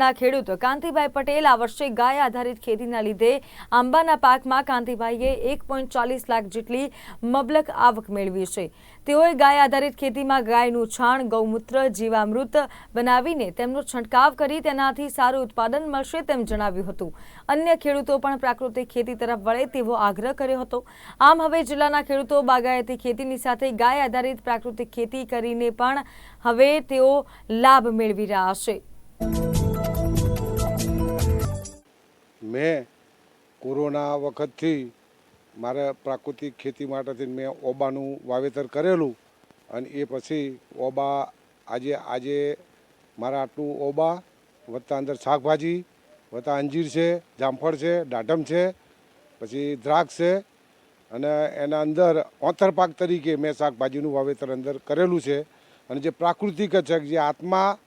ના, ખેડૂત. કાંતિભાઈ પટેલ આ વર્ષે ગાય આધારિત ખેતીના લીધે આંબાના પાકમાં કાંતિભાઈએ એક પોઈન્ટ ચાલીસ લાખ જેટલી મબલક આવક મેળવી છે. તેઓએ ગાય આધારિત ખેતીમાં ગાયનું છાણ, ગૌમૂત્ર, જીવામૃત બનાવીને તેમનો છંટકાવ કરી તેનાથી સારું ઉત્પાદન મળશે તેમ જણાવ્યું હતું. અન્ય ખેડૂતો પણ પ્રાકૃતિક ખેતી તરફ વળે તેવો આગ્રહ કર્યો હતો. આમ હવે જિલ્લાના ખેડૂતો બાગાયતી ખેતીની સાથે ગાય આધારિત પ્રાકૃતિક ખેતી કરીને પણ હવે તેઓ લાભ મેળવી રહ્યા છે. મેં કોરોના વખતથી મારે પ્રાકૃતિક ખેતી માટેથી મેં ઓબાનું વાવેતર કરેલું અને એ પછી ઓબા આજે આજે મારા આટલું ઓબા વત્તા અંદર શાકભાજી, વત્તા અંજીર છે, જામફળ છે દાડમ છે, પછી દ્રાક્ષ છે અને એના અંદર ઓથર પાક તરીકે મેં શાકભાજીનું વાવેતર અંદર કરેલું છે અને જે પ્રાકૃતિક છે જે આત્મા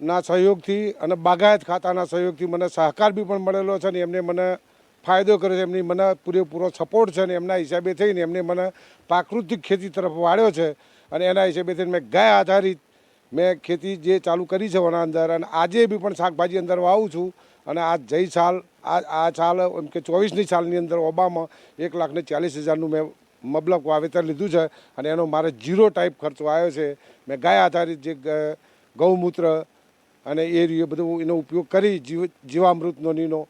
ના સહયોગથી અને બાગાયત ખાતાના સહયોગથી મને સહકાર બી પણ મળેલો છે ને એમને મને ફાયદો કર્યો છે, એમની મને પૂરેપૂરો સપોર્ટ છે ને એમના હિસાબે થઈને એમને મને પ્રાકૃતિક ખેતી તરફ વાળ્યો છે અને એના હિસાબે થઈને મેં ગાય આધારિત મેં ખેતી જે ચાલુ કરી છે એના અંદર અને આજે બી પણ શાકભાજી અંદર વાવું છું અને આ જઈ સાલ, આ આ સાલ એમ કે ચોવીસની સાલની અંદર ઓબામાં એક લાખ ને ચાલીસ હજારનું મેં મબલક વાવેતર લીધું છે અને એનો મારે જીરો ટાઈપ ખર્ચો આવ્યો છે. મેં ગાય આધારિત જે ગૌમૂત્ર અને એ રીતે બધું એનો ઉપયોગ કરી જીવ, જીવામૃતનો નોનીનો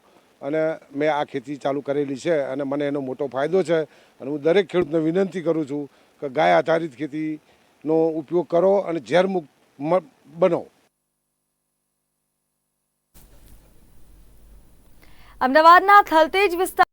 અને મેં આ ખેતી ચાલુ કરેલી છે અને મને એનો મોટો ફાયદો છે અને હું દરેક ખેડૂતને વિનંતી કરું છું કે ગાય આધારિત ખેતીનો ઉપયોગ કરો અને ઝેરમુક્ત બનો. અમદાવાદના થલતેજ વિસ્તાર